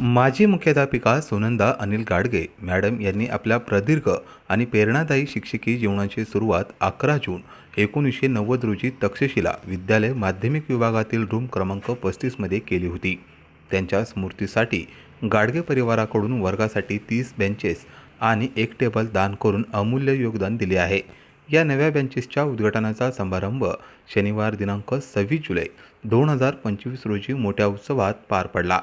माजी मुख्याध्यापिका सुनंदा अनिल गाडगे मॅडम यांनी आपल्या प्रदीर्घ आणि प्रेरणादायी शिक्षकी जीवनाची सुरुवात अकरा जून एकोणीसशे नव्वद रोजी तक्षशिला विद्यालय माध्यमिक विभागातील रूम क्रमांक पस्तीसमध्ये केली होती. त्यांच्या स्मृतीसाठी गाडगे परिवाराकडून वर्गासाठी तीस बेंचेस आणि एक टेबल दान करून अमूल्य योगदान दिले आहे. या नव्या बेंचेसच्या उद्घाटनाचा समारंभ शनिवार दिनांक सव्वीस जुलै दोन हजार पंचवीस रोजी मोठ्या उत्सवात पार पडला.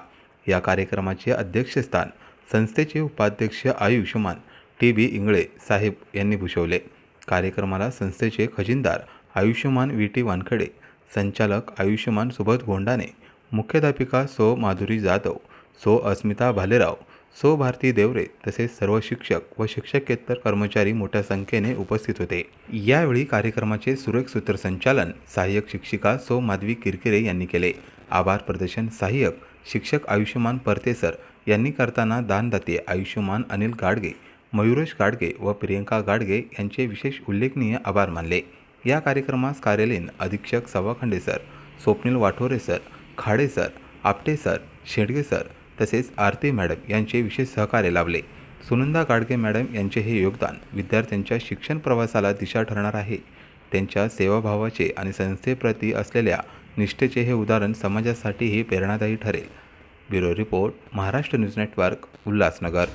या कार्यक्रमाचे अध्यक्षस्थान संस्थेचे उपाध्यक्ष आयुष्यमान टी बी इंगळे साहेब यांनी भूषवले. कार्यक्रमाला संस्थेचे खजिनदार आयुष्यमान व्ही टी वानखडे संचालक आयुष्यमान सुबोध गोंडाने मुख्याध्यापिका सो माधुरी जाधव सो अस्मिता भालेराव सो भारती देवरे तसेच सर्व शिक्षक व शिक्षकेतर कर्मचारी मोठ्या संख्येने उपस्थित होते. यावेळी कार्यक्रमाचे सुरेख सूत्रसंचालन सहाय्यक शिक्षिका सो माधवी किरकिरे यांनी केले. आभार प्रदर्शन सहाय्यक शिक्षक आयुष्यमान परतेसर यांनी करताना दानदाते आयुष्यमान अनिल गाडगे मयुरेश गाडगे व प्रियंका गाडगे यांचे विशेष उल्लेखनीय आभार मानले. या कार्यक्रमास कार्यालयीन अधीक्षक Sawakhande sir Swapnil Wathore sir Khade sir Apte sir Shedge sir तसेच आरती मॅडम यांचे विशेष सहकार्य लाभले. सुनंदा गाडगे मॅडम यांचे हे योगदान विद्यार्थ्यांच्या शिक्षण प्रवासाला दिशा ठरणार आहे. त्यांच्या सेवाभावाचे आणि संस्थेप्रती असलेल्या निष्ठेचे हे उदाहरण समाजासाठीही प्रेरणादायी ठरेल. Bureau report Maharashtra news network Ulhasnagar.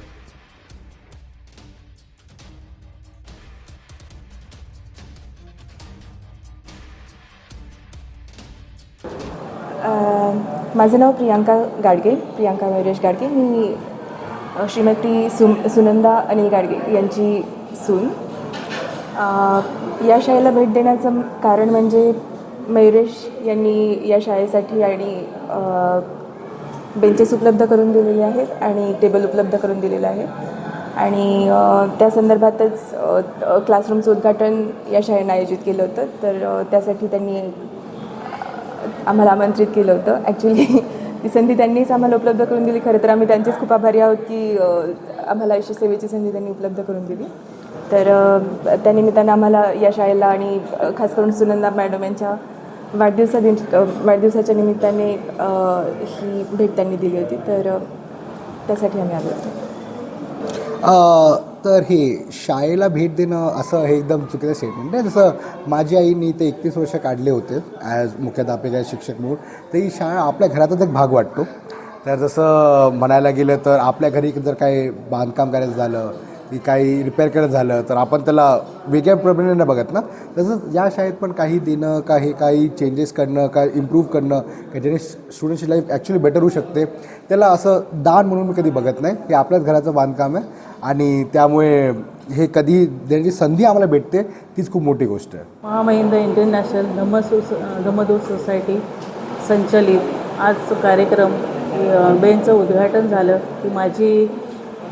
माझं नाव प्रियांका गाडगे प्रियांका मयुरेश गाडगे. मी श्रीमती सु सुनंदा अनिल गाडगे यांची सून. या शाळेला भेट देण्याचं कारण म्हणजे मयुरेश यांनी या शाळेसाठी आणि बेंचेस उपलब्ध करून दिलेले आहेत आणि टेबल उपलब्ध करून दिलेलं आहे आणि त्या संदर्भातच क्लासरूमचं उद्घाटन या शाळेनं आयोजित केलं होतं. तर त्यासाठी त्यांनी आम्हाला आमंत्रित केलं होतं. ॲक्च्युली ती संधी त्यांनीच आम्हाला उपलब्ध करून दिली. खरं तर आम्ही त्यांचेच खूप आभारी आहोत की आम्हाला अशी सेवेची संधी त्यांनी उपलब्ध करून दिली. तर अ, त्यानिमित्तानं आम्हाला या शाळेला आणि खास करून सुनंदा मॅडम यांच्या वाढदिवसा दिन वाढदिवसाच्या निमित्ताने ही भेट त्यांनी दिली होती. तर त्यासाठी आम्ही आलो होतो. तर हे शाळेला भेट देणं असं हे एकदम चुकीचं स्टेटमेंट आहे. जसं माझी आईने ते एकतीस वर्ष काढले होते ॲज मुख्याध्यापिका शिक्षक म्हणून. तर ही शाळा आपल्या घरातच एक भाग वाटतो. तर जसं म्हणायला गेलं तर आपल्या घरी जर काही बांधकाम करायचं झालं की काही रिपेअर करायचं झालं तर आपण त्याला वेगळ्या प्रमाणे बघत ना. तसंच या शाळेत पण काही देणं काही काही चेंजेस करणं काही इम्प्रूव्ह करणं का ज्याने स्टुडंटची लाईफ ॲक्च्युली बेटर होऊ शकते. त्याला असं दान म्हणून मी कधी बघत नाही. हे आपल्याच घराचं बांधकाम आहे. आणि त्यामुळे हे कधी देण्याची संधी आम्हाला भेटते तीच खूप मोठी गोष्ट आहे. महामहिंद इंटरनॅशनल धम्मसो धम्मदूत सोसायटी संचलित. आज कार्यक्रम अ, बेंचचं उद्घाटन झालं की माझी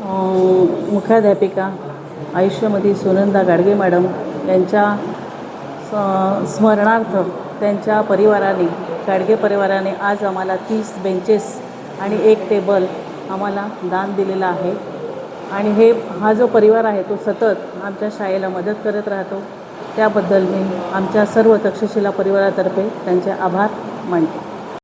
मुख्याध्यापिका आयुष्यमती सुनंदा गाडगे मॅडम यांच्या स- स्मरणार्थ त्यांच्या परिवाराने गाडगे परिवाराने आज आम्हाला तीस बेंचेस आणि एक टेबल आम्हाला दान दिलेलं आहे. आणि हे हा जो परिवार आहे तो सतत आमच्या शाळेला मदत करत राहतो. त्याबद्दल मी आमच्या सर्व तक्षशिला परिवारातर्फे त्यांचे आभार मानते.